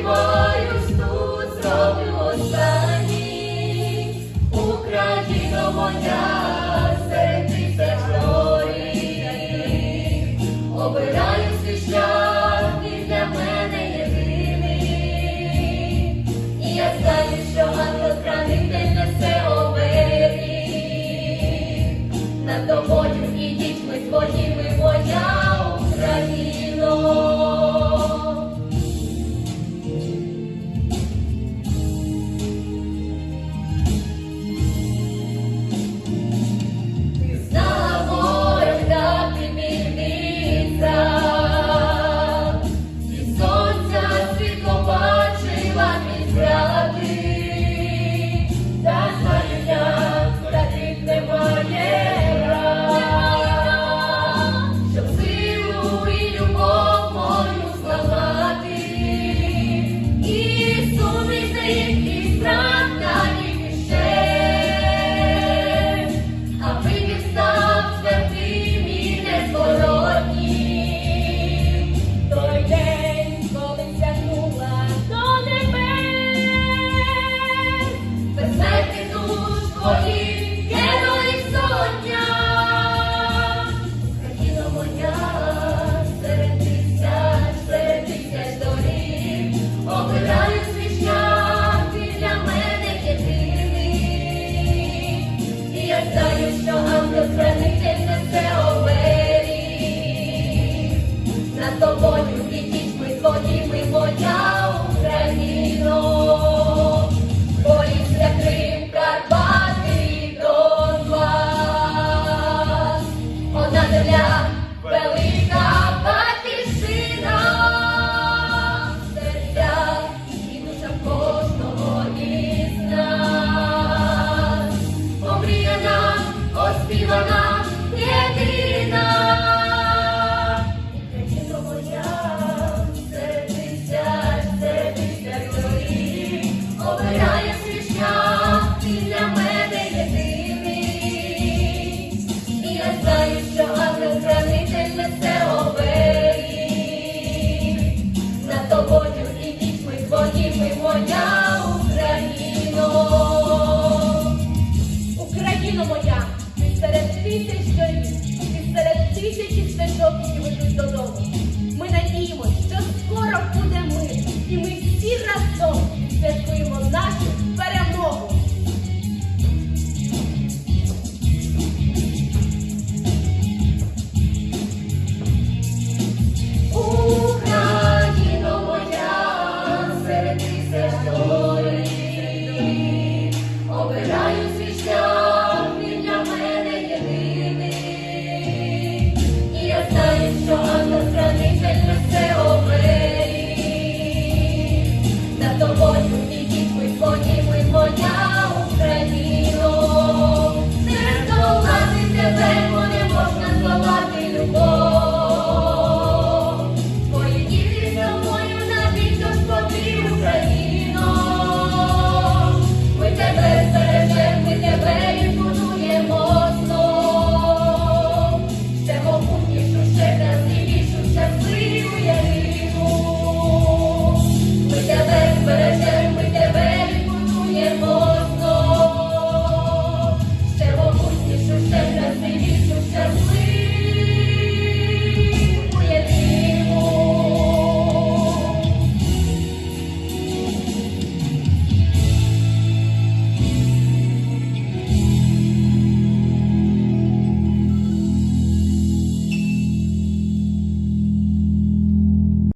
people. Україно моя, серед тисяч доріг, і серед тисячі стежок, які ведуть додому. Ми надіємося, що скоро буде мир, і ми всі разом